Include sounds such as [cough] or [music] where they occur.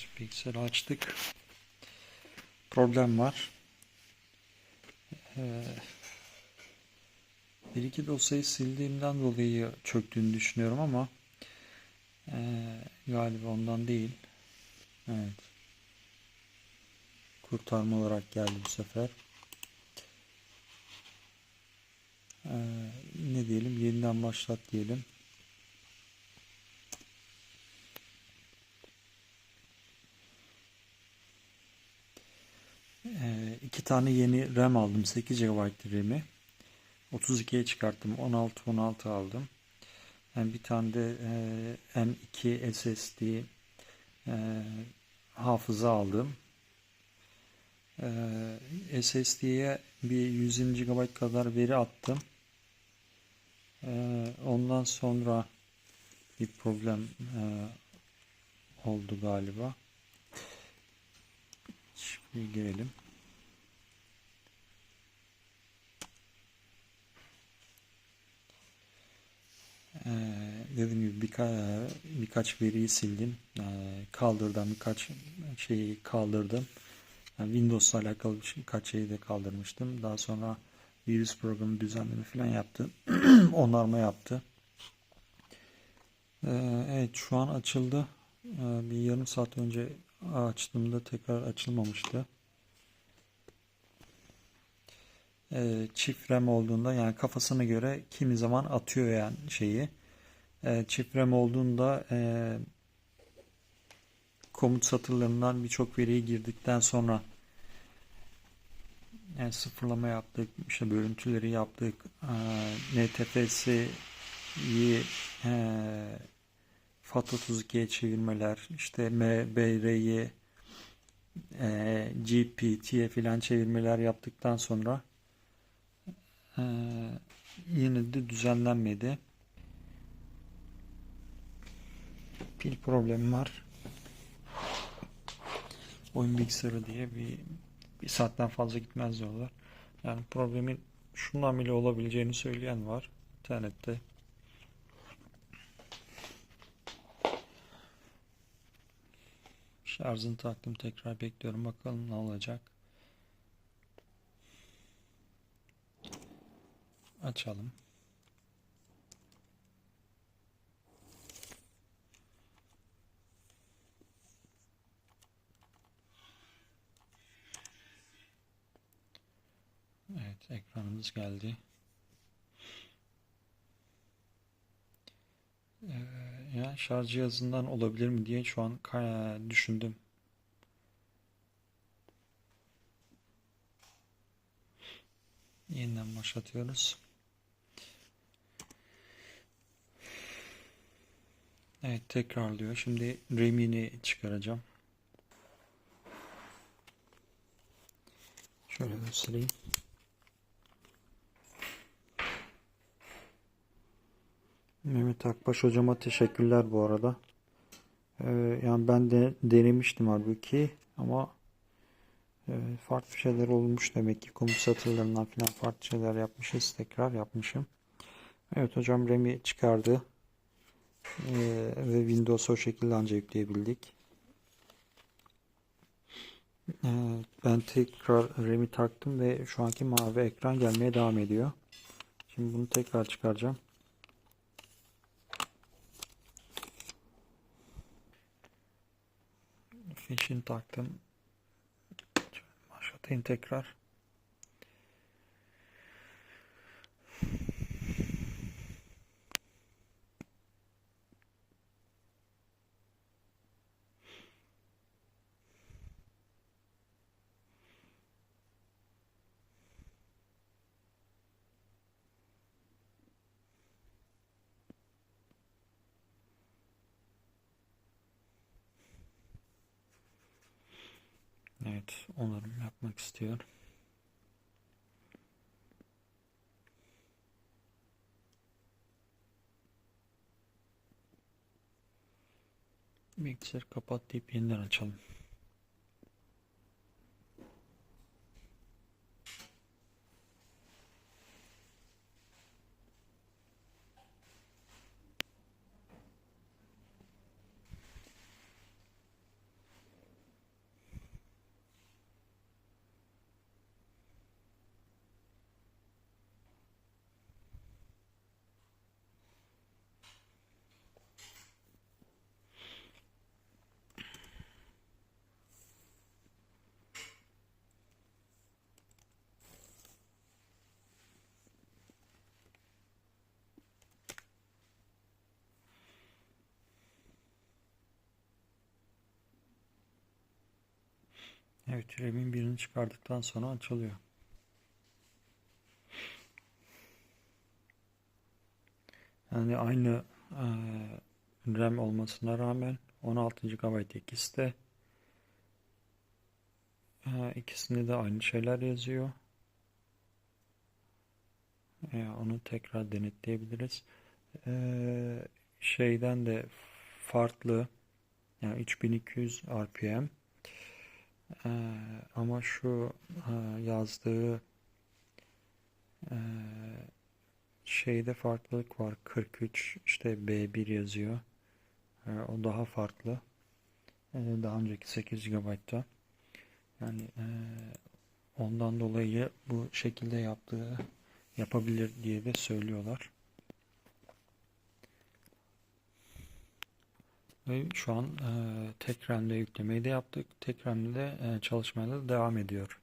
Evet, bilgisayarı açtık. Problem var. Ee, bir iki dosyayı sildiğimden dolayı çöktüğünü düşünüyorum ama ee, galiba ondan değil. Evet. Kurtarma olarak geldi bu sefer. Ee, ne diyelim? Yeniden başlat diyelim. İki tane yeni RAM aldım. 8 GB RAM'i. 32'ye çıkarttım. 16 16 aldım. Yani bir tane de e, M2 SSD e, hafıza aldım. E, SSD'ye bir 120 GB kadar veri attım. E, ondan sonra bir problem e, oldu galiba. Şimdi girelim. Birka, birkaç veriyi sildim. Ee, kaldırdım birkaç şeyi kaldırdım. Yani Windows'la alakalı birkaç şeyi de kaldırmıştım. Daha sonra virüs programı düzenleme falan yaptı. [clears throat] Onarma yaptı. Ee, evet şu an açıldı. Ee, bir yarım saat önce açtığımda tekrar açılmamıştı. Çift RAM olduğunda yani kafasına göre kimi zaman atıyor yani şeyi. Ee, çift olduğunda e, komut satırlarından birçok veriyi girdikten sonra yani sıfırlama yaptık, işte bölüntüleri yaptık, e, NTFS'yi e, FAT32'ye çevirmeler, işte MBR'yi e, GPT'ye filan çevirmeler yaptıktan sonra e, yine de düzenlenmedi. Pil problemi var. Oyun bilgisayarı diye bir, bir saatten fazla gitmez diyorlar. Yani problemin şundan bile olabileceğini söyleyen var internette. Şarjını taktım tekrar bekliyorum bakalım ne olacak. Açalım. Evet ekranımız geldi. Ee, ya şarj cihazından olabilir mi diye şu an düşündüm. Yeniden başlatıyoruz. Evet tekrarlıyor. Şimdi RAM'ini çıkaracağım. Şöyle göstereyim. Mehmet Akbaş hocama teşekkürler bu arada. Ee, yani ben de denemiştim halbuki ama e, farklı şeyler olmuş demek ki komut falan farklı şeyler yapmışız. Tekrar yapmışım. Evet hocam RAM'i çıkardı. Ee, ve Windows o şekilde ancak yükleyebildik. Ee, ben tekrar RAM'i taktım ve şu anki mavi ekran gelmeye devam ediyor. Şimdi bunu tekrar çıkaracağım. Fişini taktım. Başlatayım tekrar. Evet, onarım yapmak istiyor. Bilgisayarı kapat deyip yeniden açalım. Evet, RAM'in birini çıkardıktan sonra açılıyor. Yani aynı e, RAM olmasına rağmen 16 GB ikisi de e, ikisinde de aynı şeyler yazıyor. E, onu tekrar denetleyebiliriz. E, şeyden de farklı yani 3200 RPM e, ama şu e, yazdığı e, şeyde farklılık var. 43 işte B1 yazıyor. E, o daha farklı. E, daha önceki 8 GB'da. Yani e, ondan dolayı bu şekilde yaptığı yapabilir diye de söylüyorlar. Ve şu an e, tek yüklemeyi de yaptık. Tek RAM'de de e, çalışmaya da devam ediyor.